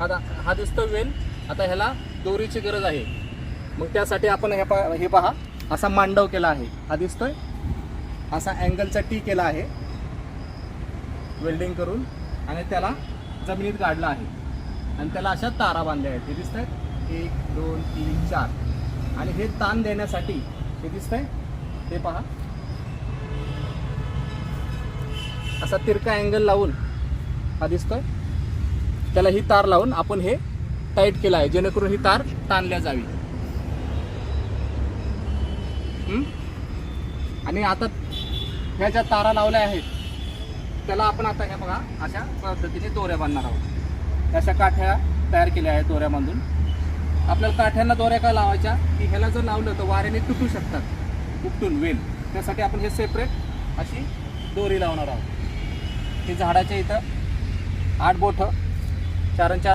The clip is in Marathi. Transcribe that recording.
हा हा दिसतो वेल. आता ह्याला दोरीची गरज आहे. मग त्यासाठी आपण हे पा हे पहा. असा मांडव केला आहे. हा दिसतोय. असा अँगलचा टी केला आहे. वेल्डिंग करून. आणि त्याला जमिनीत गाडला आहे. आणि त्याला अशा तारा बांधल्या आहेत. हे दिसत आहेत एक दोन तीन चार. आणि हे ताण देण्यासाठी हे दिसत आहे ते पहा. असा तिरका अँगल लावून हा दिसतोय. त्याला ही तार लावून आपण हे टाईट केलं आहे जेणेकरून ही तार ताणल्या जावी. आणि आता ह्या ज्या तारा लावल्या आहेत त्याला आपण आता ह्या बघा अशा पद्धतीने दोऱ्या बांधणार आहोत. अशा काठ्या तयार केल्या आहेत दोऱ्या बांधून आपल्याला काठ्यांना दोऱ्या का लावायच्या? की ह्याला जर लावलं तर वाऱ्याने तुटू शकतात. उपटून वेल. त्यासाठी आपण हे सेपरेट अशी दोरी लावणार आहोत. हे झाडाच्या इथं आठ बोठं चार आणि चार